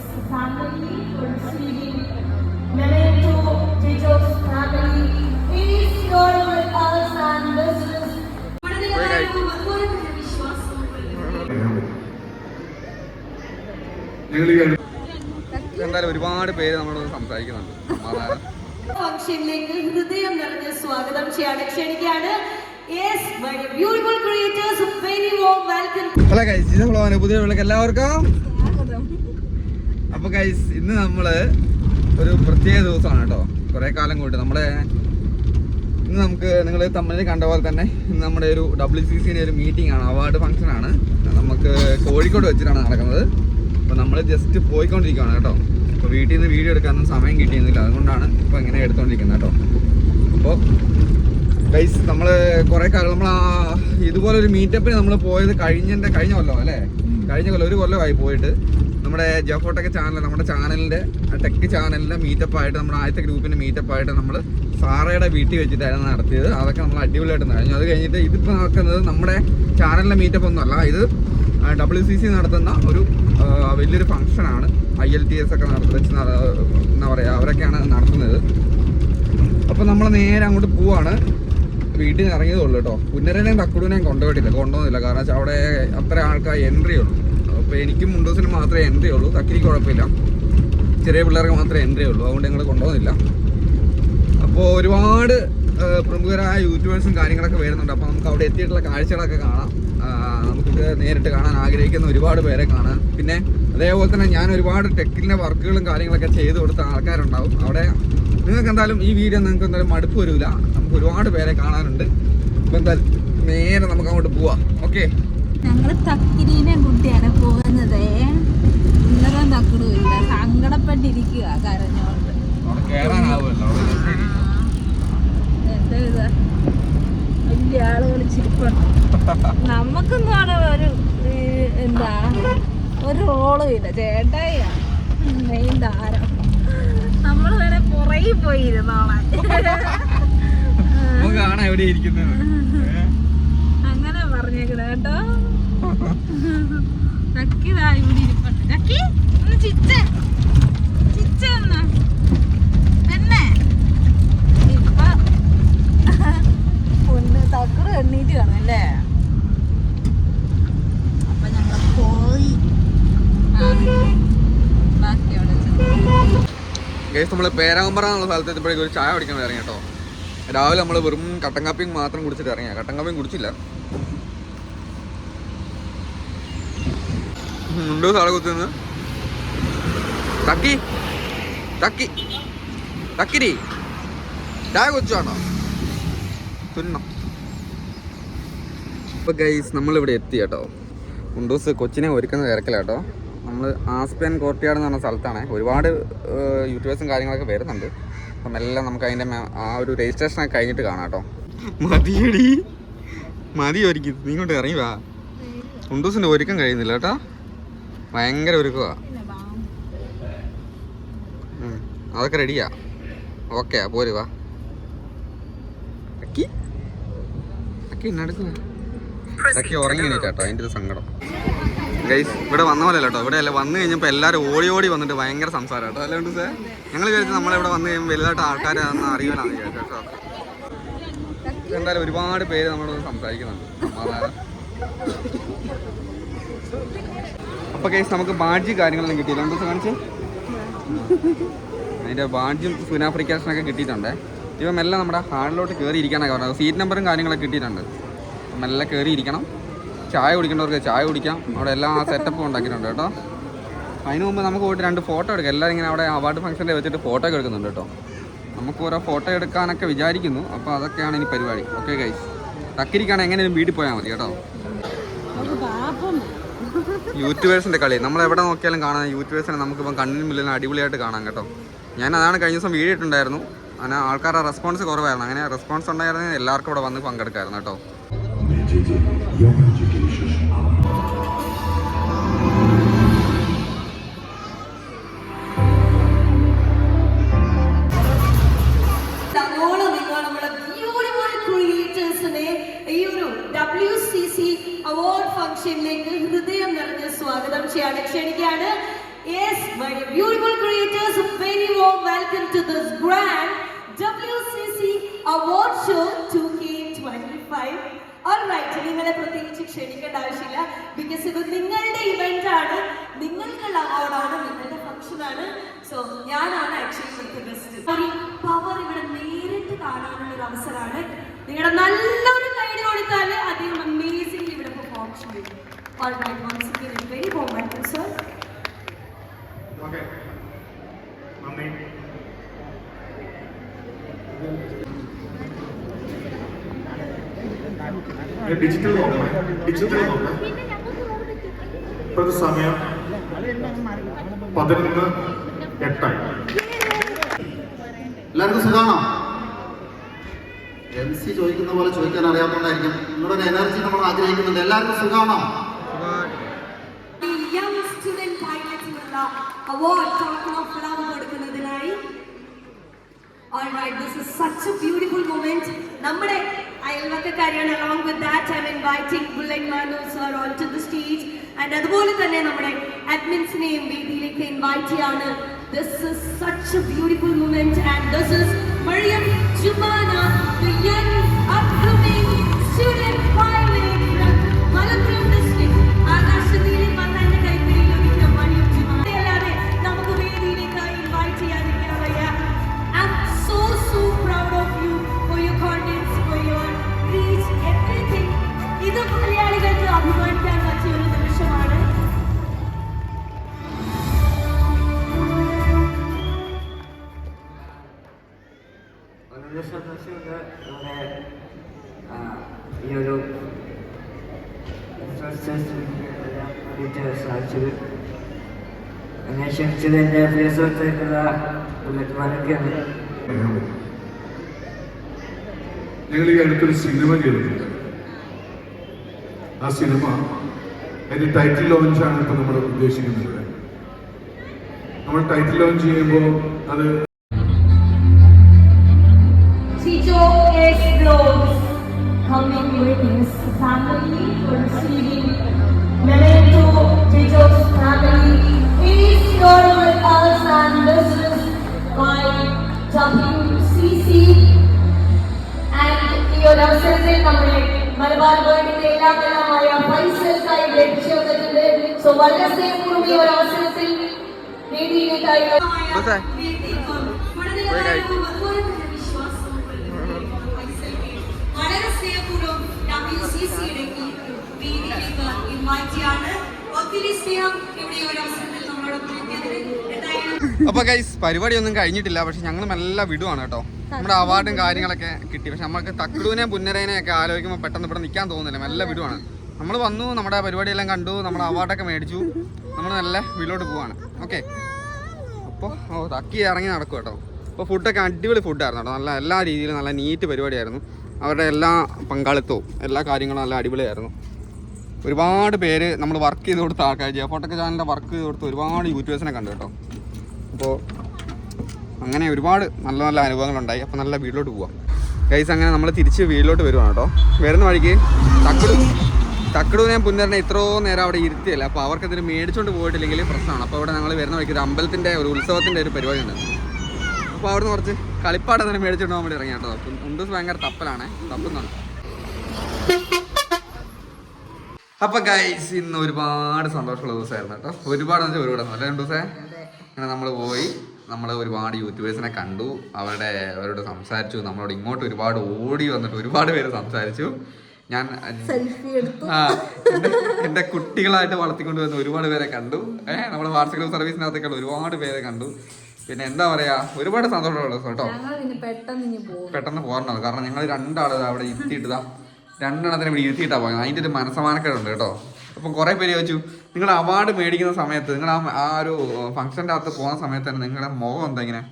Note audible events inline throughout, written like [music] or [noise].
his family for receiving memento Tito's family. With us and എന്തായാലും ഒരുപാട് പേര് നമ്മളോട് സംസാരിക്കുന്നുണ്ട് ഫംഗ്ഷനിലേക്ക് ഹൃദയം നിറഞ്ഞ സ്വാഗതം ചെയ്യാണ് ക്ഷണിക്കാണ്. ഹലോ ഗൈസ് ഇത് നമ്മളെ പുതിയ വിളക്ക് എല്ലാവർക്കും അപ്പൊ ഗൈസ് ഇന്ന് നമ്മൾ ഒരു പ്രത്യേക ദിവസമാണ് കേട്ടോ. കുറെ കാലം കൂട്ട് നമ്മുടെ ഇന്ന് നമുക്ക് നിങ്ങൾ തമ്മിൽ കണ്ട പോലെ തന്നെ ഇന്ന് നമ്മുടെ ഒരു ഡബ്ല്യു സി സിന്റെ ഒരു മീറ്റിംഗ് ആണ്. അവാർഡ് ഫംഗ്ഷൻ ആണ്. നമുക്ക് കോഴിക്കോട് വെച്ചിട്ടാണ് നടക്കുന്നത്. അപ്പൊ നമ്മൾ ജസ്റ്റ് പോയിക്കൊണ്ടിരിക്കുകയാണ് കേട്ടോ. അപ്പൊ വീട്ടിൽ നിന്ന് വീഡിയോ എടുക്കാനൊന്നും സമയം കിട്ടിയിരുന്നില്ല അതുകൊണ്ടാണ് ഇപ്പൊ ഇങ്ങനെ എടുത്തോണ്ടിരിക്കുന്നത് കേട്ടോ. അപ്പോൾ ഗൈസ് നമ്മൾ കുറെ കാലം നമ്മൾ ആ ഇതുപോലെ ഒരു മീറ്റപ്പിന് നമ്മൾ പോയത് കഴിഞ്ഞ കഴിഞ്ഞ കൊല്ലം അല്ലേ? കഴിഞ്ഞ കൊല്ലം ഒരു കൊല്ലമായി പോയിട്ട്. നമ്മുടെ ജോഫോട്ടൊക്കെ ചാനൽ നമ്മുടെ ചാനലിന്റെ ടെക് ചാനലിന്റെ മീറ്റപ്പ് ആയിട്ട് നമ്മുടെ ആദ്യത്തെ ഗ്രൂപ്പിന്റെ മീറ്റപ്പ് ആയിട്ട് നമ്മൾ സാറയുടെ വീട്ടിൽ വെച്ചിട്ടായിരുന്നു നടത്തിയത്. അതൊക്കെ നമ്മൾ അടിപൊളിയായിട്ട് നടന്നു അത് കഴിഞ്ഞിട്ട് ഇതിപ്പോൾ നടക്കുന്നത് നമ്മുടെ ചാനലിന്റെ മീറ്റപ്പ് ഒന്നും അല്ല. ഇത് ഡബ്ല്യു സി സി നടത്തുന്ന ഒരു വലിയൊരു ഫംഗ്ഷനാണ് ഐ എൽ ടി എസ് ഒക്കെ നടത്തി വെച്ച് എന്താ പറയുക അവരൊക്കെയാണ് നടത്തുന്നത്. അപ്പോൾ നമ്മൾ നേരെ അങ്ങോട്ട് പോവാണ്. വീട്ടിൽ നിന്ന് ഇറങ്ങിയതുള്ളൂ കേട്ടോ. പുന്നരനെയും തക്കുടിനെയും കൊണ്ടുപോയിട്ടില്ല. കൊണ്ടുപോകുന്നില്ല കാരണം അവിടെ അത്ര ആൾക്കാർ എൻട്രി ഉള്ളൂ. അപ്പോൾ എനിക്കും മുണ്ടോസിന് മാത്രമേ എൻട്രി ഉള്ളൂ. തക്കിരി കുഴപ്പമില്ല. ചെറിയ പിള്ളേർക്ക് മാത്രമേ എൻട്രി ഉള്ളൂ. അതുകൊണ്ട് ഞങ്ങൾ കൊണ്ടുപോകുന്നില്ല. അപ്പോൾ ഒരുപാട് പ്രമുഖരായ യൂട്യൂബേഴ്സും കാര്യങ്ങളൊക്കെ വരുന്നുണ്ട്. അപ്പോൾ നമുക്ക് അവിടെ എത്തിയിട്ടുള്ള കാഴ്ചകളൊക്കെ കാണാം. നമുക്ക് നേരിട്ട് കാണാൻ ആഗ്രഹിക്കുന്ന ഒരുപാട് പേരെ കാണാം. പിന്നെ അതേപോലെ തന്നെ ഞാൻ ഒരുപാട് ടെക്കിന്റെ വർക്കുകളും കാര്യങ്ങളൊക്കെ ചെയ്ത് കൊടുത്ത ആൾക്കാരുണ്ടാവും. അവിടെ നിങ്ങൾക്ക് എന്തായാലും ഈ വീഡിയോ നിങ്ങൾക്ക് എന്തായാലും മടുപ്പ് വരില്ല നമുക്ക് ഒരുപാട് പേരെ കാണാനുണ്ട്. അപ്പോൾ എന്തായാലും നേരെ നമുക്ക് അങ്ങോട്ട് പോവാം. ഓക്കെ? ഞങ്ങൾ തക്കിരീനെ കുട്ടിയാണ് പോകുന്നത്. ഇന്നതും തക്കിടില്ല സങ്കടപ്പെട്ടിരിക്കുക കരഞ്ഞോണ്ട്. എന്താ വലിയ ആളുകൾ ചിരിപ്പുണ്ട് നമുക്കൊന്നും അവിടെ ഒരു എന്താ? ഒരു റോളും ഇല്ല. ചേട്ടായിയാ. മെയിൻ താരം. നമ്മൾ വരെ പുറകിൽ പോയിരുന്നോളാം. കാണാം എവിടെ ഇരിക്കുന്നത്. കേട്ടോ. കാണും അല്ലേ? പോയി. പേരാമ്പ്ര എന്നുള്ള സ്ഥലത്ത് എത്തുമ്പോഴേക്കും ഒരു ചായ കുടിക്കാൻ ഇറങ്ങി കേട്ടോ. രാവിലെ നമ്മൾ വെറും കട്ടൻ കാപ്പിയും മാത്രം കുടിച്ചിട്ട് ഇറങ്ങിയ. കട്ടൻ കാപ്പിയും കുടിച്ചില്ല. ഉണ്ടോ സാളെ കുത്തുന്നത്? തക്കി. തക്കി. തക്കിരി ചായ കൊച്ചാണോ തിന്നോ ഇപ്പൊ ഗൈസ് നമ്മളിവിടെ എത്തി കേട്ടോ. ഉണ്ടൂസ് കൊച്ചിനെ ഒരുക്കുന്ന തിരക്കിലാട്ടോ. നമ്മൾ ആസ്പിയൻ കോർട്ടിയാട് എന്ന് പറഞ്ഞ സ്ഥലത്താണ്. ഒരുപാട് യൂട്യൂബേഴ്സും കാര്യങ്ങളൊക്കെ വരുന്നുണ്ട്. അപ്പം എല്ലാം നമുക്ക് അതിന്റെ ആ ഒരു രജിസ്ട്രേഷൻ ഒക്കെ കഴിഞ്ഞിട്ട് കാണാം കേട്ടോ. മതിയടി. മതി ഒരുക്കി നീ ഇങ്ങോട്ട് ഇറങ്ങി വാ. ഉണ്ടൂസിന്റെ ഒരുക്കം കഴിയുന്നില്ല കേട്ടോ. ഭയങ്കര ഒരുക്കുക. അതൊക്കെ റെഡിയാ ഓക്കെ പോര് വാ. അക്കി. അക്കി എന്നെടുക്കുക അക്കി ഉറങ്ങി കേട്ടോ അതിന്റെ ഒരു സങ്കടം. ഗൈസ് ഇവിടെ വന്ന പോലെ കേട്ടോ ഇവിടെ അല്ല വന്നു കഴിഞ്ഞപ്പോൾ എല്ലാവരും ഓടി ഓടി വന്നിട്ട് ഭയങ്കര സംസാരം കേട്ടോ അല്ലാണ്ട് സാർ ഞങ്ങൾ വിചാരിച്ചു നമ്മളിവിടെ വന്നു കഴിയുമ്പോൾ വലുതായിട്ട് ആൾക്കാരാണെന്ന് അറിയാനാണ് വിചാരിച്ചു കേട്ടോ എന്തായാലും ഒരുപാട് പേര് നമ്മളോട് സംസാരിക്കുന്നുണ്ട്. അപ്പൊ കേസ് നമുക്ക് ബാഡ്ജ് കാര്യങ്ങളൊന്നും കിട്ടിയില്ല? എന്താ കാണിച്ചേ? അതിന്റെ ബാഡ്ജും സുനാഫ്രിക്കാഷനൊക്കെ കിട്ടിയിട്ടുണ്ട്. ഇവ മെല്ലെ നമ്മുടെ ഹാളിലോട്ട് കയറി ഇരിക്കാനൊക്കെ പറഞ്ഞത് സീറ്റ് നമ്പറും കാര്യങ്ങളൊക്കെ കിട്ടിയിട്ടുണ്ട്. മെല്ലെ കയറി ഇരിക്കണം ചായ കുടിക്കേണ്ടവർക്ക് ചായ കുടിക്കാം. അവിടെ എല്ലാ സെറ്റപ്പും ഉണ്ടാക്കിയിട്ടുണ്ട് കേട്ടോ. അതിന് മുമ്പ് നമുക്ക് പോയിട്ട് രണ്ട് ഫോട്ടോ എടുക്കാം. എല്ലാവരും ഇങ്ങനെ അവിടെ അവാർഡ് ഫംഗ്ഷനിൽ വെച്ചിട്ട് ഫോട്ടോ ഒക്കെ എടുക്കുന്നുണ്ട് കേട്ടോ. നമുക്ക് ഓരോ ഫോട്ടോ എടുക്കാനൊക്കെ വിചാരിക്കുന്നു. അപ്പോൾ അതൊക്കെയാണ് ഇനി പരിപാടി. ഓക്കെ ഗൈസ് തക്കിരിക്കാണ് എങ്ങനെയും വീട്ടിൽ പോയാൽ മതി കേട്ടോ. യൂട്യൂബേഴ്സിന്റെ കളി. നമ്മൾ എവിടെ നോക്കിയാലും കാണാൻ യൂട്യൂബേഴ്സിനെ നമുക്കിപ്പം കണ്ണിന് മുന്നിൽ അടിപൊളിയായിട്ട് കാണാം കേട്ടോ. ഞാൻ അതാണ് കഴിഞ്ഞ ദിവസം വീഡിയോ ഇട്ടുണ്ടായിരുന്നു അങ്ങനെ ആൾക്കാരുടെ റെസ്പോൺസ് കുറവായിരുന്നു. അങ്ങനെ റെസ്പോൺസ് ഉണ്ടായിരുന്നെങ്കിൽ എല്ലാവർക്കും ഇവിടെ വന്ന് പങ്കെടുക്കായിരുന്നു കേട്ടോ. സി അവാർഡ് ഫംഗ്ഷനിലേക്ക് ഹൃദയം നിറഞ്ഞ സ്വാഗതം ചെയ്യാണ് ക്ഷണിക്കുകയാണ്. My my beautiful creators, a very warm welcome to this grand WCC Award Show 2K25. Alright, നിങ്ങളെ പ്രത്യേകിച്ച് ക്ഷണിക്കേണ്ട ആവശ്യമില്ല. ബിക്കോസ് ഇത് നിങ്ങളുടെ ഇവന്റ് ആണ്. നിങ്ങൾക്കുള്ള അവാർഡാണ് നിങ്ങളുടെ ഫംഗ്ഷൻ ആണ്. സോ ഞാനാണ് ആക്ച്വലി ഇവിടുത്തെ ബെസ്റ്റ് ഒരു പവർ ഇവിടെ നേരിട്ട് കാണാനുള്ള ഒരു അവസരമാണ്. നിങ്ങളുടെ നല്ലൊരു കൈഡ് കൊടുത്താൽ അദ്ദേഹം പെർഫോം ചെയ്യും Alright, once again, a very warm welcome, sir. Okay. നന്ദി ഡിജിറ്റൽ ഡിജിറ്റൽ ഇപ്പോഴത്തെ സമയം പതിനൊന്ന് എട്ടായി എല്ലാവർക്കും സുഖമാണോ എം സി ചോദിക്കുന്ന പോലെ ചോദിക്കാൻ അറിയാവുന്നതായിരിക്കും നിങ്ങളുടെ എനർജി നമ്മൾ ആഗ്രഹിക്കുന്നുണ്ട് എല്ലാവർക്കും സുഖമാണോ. നമ്മുടെ അയൽവക്കക്കാരിയാണ് along with that I'm inviting Bullet Manu sir onto the stage and അതുപോലെ തന്നെ നമ്മുടെ അഡ്മിൻസിനെയും വേദിയിലേക്ക് ഇൻവൈറ്റ് ചെയ്യാണ് This is such a beautiful moment and this is അഭിമാനിക്കാൻ പറ്റിയ ഒരു നിമിഷമാണ് നമ്മുടെ ഈ സാധിച്ചത്. എന്നെ ക്ഷണിച്ചത് എന്റെ. ഞങ്ങൾ ഈ അടുത്തൊരു സിനിമ ചെയ്തിട്ടുണ്ട് ആ സിനിമ അതിന്റെ ടൈറ്റിൽ ലോഞ്ചാണ് ഇപ്പൊ നമ്മൾ ഉദ്ദേശിക്കുന്നത് നമ്മൾ ടൈറ്റിൽ ലോഞ്ച് ചെയ്യുമ്പോൾ അത് Chicho S. Vlogs coming with his family for receiving so വളരെ സ്നേഹപൂർവം ഈ ഒരു അവസരത്തിൽ വേദിയിലേക്കായി വളരെ. ഒത്തിരി ഇവിടെ ഒരു അപ്പൊ ഗൈസ് പരിപാടിയൊന്നും കഴിഞ്ഞിട്ടില്ല പക്ഷെ ഞങ്ങൾ മെല്ലെ വിടുവാണ് കേട്ടോ. നമ്മുടെ അവാർഡും കാര്യങ്ങളൊക്കെ കിട്ടി. പക്ഷെ നമ്മൾക്ക് തക്കുടുവിനെ പുന്നരേനെ ഒക്കെ ആലോചിക്കുമ്പോൾ പെട്ടെന്ന് ഇവിടെ നിൽക്കാൻ തോന്നുന്നില്ല. മെല്ലെ വിടുവാണ്. നമ്മൾ വന്നു നമ്മുടെ പരിപാടിയെല്ലാം കണ്ടു നമ്മൾ അവാർഡൊക്കെ മേടിച്ചു. നമ്മൾ നല്ല വീട്ടിലോട്ട് പോവാണ്. ഓക്കെ അപ്പോൾ ഓ തക്കി ഇറങ്ങി നടക്കും കേട്ടോ. അപ്പോൾ ഫുഡൊക്കെ അടിപൊളി ഫുഡായിരുന്നു കേട്ടോ. നല്ല എല്ലാ രീതിയിലും നല്ല നീറ്റ് പരിപാടിയായിരുന്നു. അവരുടെ എല്ലാ പങ്കാളിത്തവും എല്ലാ കാര്യങ്ങളും നല്ല അടിപൊളിയായിരുന്നു. ഒരുപാട് പേര് നമ്മൾ വർക്ക് ചെയ്ത് കൊടുത്ത ആൾക്കാർ ജയഫോട്ടൊക്കെ ചാനലിന്റെ വർക്ക് ചെയ്ത് കൊടുത്ത് ഒരുപാട് യൂട്യൂബേഴ്സിനെ കണ്ടു കേട്ടോ. അപ്പോൾ അങ്ങനെ ഒരുപാട് നല്ല നല്ല അനുഭവങ്ങളുണ്ടായി. അപ്പോൾ നല്ല വീട്ടിലോട്ട് പോവാം. ഗൈസ് അങ്ങനെ നമ്മൾ തിരിച്ച് വീട്ടിലോട്ട് വരുവാണ് കേട്ടോ. വരുന്ന വഴിക്ക് തക്കടു. തക്കടു ഞാൻ പുന്നറിനെ ഇത്രയോ നേരം അവിടെ ഇരുത്തിയല്ല? അപ്പോൾ അവർക്ക് ഇതിന് മേടിച്ചുകൊണ്ട് പോയിട്ടില്ലെങ്കിൽ പ്രശ്നമാണ്. അപ്പോൾ അവിടെ ഞങ്ങൾ വരുന്ന വഴിക്ക് ഒരു അമ്പലത്തിന്റെ ഒരു ഉത്സവത്തിന്റെ ഒരു പരിപാടി ഉണ്ട്. അപ്പോൾ അവിടുന്ന് കുറച്ച് കളിപ്പാട് തന്നെ മേടിച്ചുകൊണ്ട് പോകാൻ വേണ്ടി ഇറങ്ങി കേട്ടോ. അപ്പം ഭയങ്കര തപ്പലാണ്. തപ്പുന്നുണ്ട്. അപ്പൊ ഗൈസ് ഇന്ന് ഒരുപാട് സന്തോഷമുള്ള ദിവസമായിരുന്നു കേട്ടോ. ഒരുപാട് വെച്ചാൽ ഒരുപാട് രണ്ട് ദിവസേ അങ്ങനെ നമ്മൾ പോയി. നമ്മൾ ഒരുപാട് യൂട്യൂബേഴ്സിനെ കണ്ടു. അവരുടെ അവരോട് സംസാരിച്ചു. നമ്മളോട് ഇങ്ങോട്ട് ഒരുപാട് ഓടി വന്നിട്ട് ഒരുപാട് പേര് സംസാരിച്ചു. ഞാൻ സെൽഫി എടുത്തു. ആ എന്റെ കുട്ടികളായിട്ട് വളർത്തിക്കൊണ്ട് വരുന്ന ഒരുപാട് പേരെ കണ്ടു. ഏഹ് നമ്മുടെ വാട്സപ്പ് സർവീസിനകത്തേക്ക് ഒരുപാട് പേരെ കണ്ടു. പിന്നെ എന്താ പറയാ ഒരുപാട് സന്തോഷമുള്ള കേട്ടോ. പെട്ടെന്ന് പോരണം കാരണം ഞങ്ങൾ രണ്ടാൾ ദാ അവിടെ ഇരുത്തിയിട്ടതാ. രണ്ടെണ്ണത്തിന് ഇവിടെ ഇരുത്തിയിട്ടാ പോയത്. അതിന്റെ ഒരു മനസ്സമാനക്കേടുണ്ട് കേട്ടോ. അപ്പം കുറേ പേര് ചോദിച്ചു നിങ്ങൾ അവാർഡ് മേടിക്കുന്ന സമയത്ത് നിങ്ങൾ ആ ആ ഒരു ഫംഗ്ഷന്റെ അകത്ത് പോകുന്ന സമയത്ത് തന്നെ നിങ്ങളുടെ മുഖം എന്താ ഇങ്ങനെ?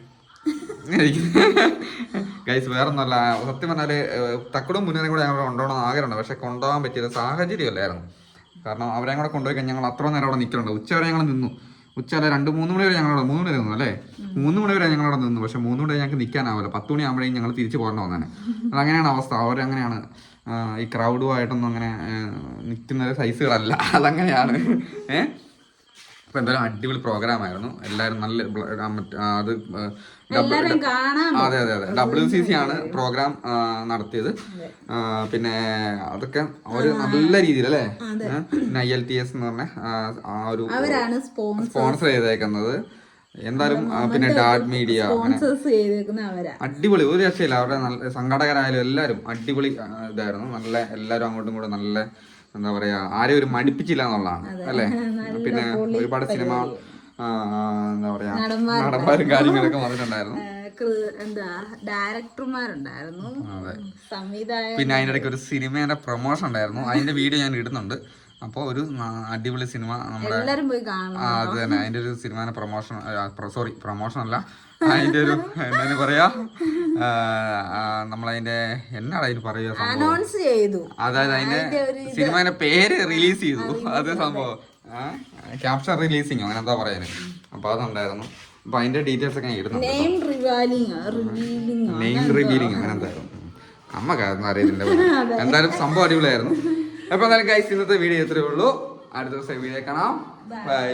ഗൈസ് വേറെ ഒന്നല്ല സത്യം പറഞ്ഞാൽ ഏഹ്, തക്കടും മുന്നേനും കൂടെ ഞങ്ങൾ കൊണ്ടുപോകണം ആഗ്രഹമുണ്ട്. പക്ഷെ കൊണ്ടുപോകാൻ പറ്റിയ സാഹചര്യമല്ലായിരുന്നു. കാരണം അവരെ കൂടെ കൊണ്ടുപോയി കഴിഞ്ഞാൽ ഞങ്ങൾ അത്ര നേരം അവിടെ നിൽക്കുന്നുണ്ട്. ഉച്ച വരെ ഞങ്ങൾ നിന്നു. ഉച്ച രണ്ട് മൂന്ന് മണി വരെ ഞങ്ങളവിടെ മൂന്ന് മണി നിന്നു അല്ലേ? മൂന്ന് മണി വരെ ഞങ്ങളവിടെ നിന്നു. പക്ഷെ മൂന്ന് മണി ഞങ്ങൾക്ക് നിൽക്കാനാവില്ല. പത്ത് മണി ആകുമ്പോഴേക്കും ഞങ്ങൾ തിരിച്ചു പോകേണ്ട വന്നേനെ. അതങ്ങനെയാണ് അവസ്ഥ. അവരങ്ങനെയാണ് ഈ ക്രൗഡുമായിട്ടൊന്നും അങ്ങനെ നിൽക്കുന്ന സൈസുകളല്ല. അതങ്ങനെയാണ്. ഏഹ്? അപ്പൊ എന്തായാലും അടിപൊളി പ്രോഗ്രാം ആയിരുന്നു. എല്ലാവരും നല്ല അത് അതെ അതെ അതെ. ഡബ്ല്യു സി സി ആണ് പ്രോഗ്രാം നടത്തിയത്. പിന്നെ അതൊക്കെ ഒരു നല്ല രീതിയിൽ അല്ലേ പിന്നെ ഐ എൽ ടി എസ് എന്ന് പറഞ്ഞ ആ, ഒരു സ്പോൺസർ. ചെയ്തേക്കുന്നത്. എന്തായാലും പിന്നെ ഡാഡ് മീഡിയ അടിപൊളി. ഒരു രക്ഷയില്ല. അവരുടെ നല്ല സംഘടകരായാലും എല്ലാവരും അടിപൊളി ഇതായിരുന്നു. നല്ല എല്ലാവരും അങ്ങോട്ടും കൂടെ നല്ല എന്താ പറയാ ആരെയും ഒരു മടിപ്പിച്ചില്ല എന്നുള്ളതാണ്. അല്ലേ? [laughs] പിന്നെ ഒരുപാട് സിനിമ എന്താ പറയാ നടന്മാരും കാര്യങ്ങളൊക്കെ വന്നിട്ടുണ്ടായിരുന്നു. എന്താ ഡയറക്ടർമാരുണ്ടായിരുന്നു. സംവിധായകൻ. പിന്നെ അതിന്റെ ഇടയ്ക്ക് ഒരു സിനിമയുടെ പ്രൊമോഷൻ ഉണ്ടായിരുന്നു. അതിന്റെ വീഡിയോ ഞാൻ ഇടുന്നുണ്ട്. അപ്പോൾ ഒരു അടിപൊളി സിനിമ നമ്മുടെ അത് തന്നെ. അതിന്റെ ഒരു സിനിമ പ്രൊമോഷൻ സോറി പ്രൊമോഷൻ അല്ല. അതിന്റെ ഒരു എന്താ പറയാ? നമ്മളതിന്റെ എന്നാണ് അതിന് പറയുക അതായത് അതിന്റെ സിനിമയുടെ പേര് റിലീസ് ചെയ്തു. അത് സംഭവം. ക്യാപ്ചർ റിലീസിങ് അങ്ങനെ എന്താ പറയാന് അപ്പൊ അതുണ്ടായിരുന്നു. അപ്പൊ അതിന്റെ ഡീറ്റെയിൽസ് ഒക്കെ ഇടുന്നുണ്ട് നെയിം റിവീലിങ് റിവീലിംഗ് അങ്ങനെ എന്തായിരുന്നു അമ്മ കാരണം അറിയത്തില്ല [laughs] എന്തായാലും സംഭവം അടിപൊളിയായിരുന്നു. അപ്പൊ എന്തായാലും ഗൈസ് ഇന്നത്തെ വീഡിയോ ഇത്രയേ ഉള്ളൂ. അടുത്ത ദിവസം വീഡിയോ കാണാം. ബൈ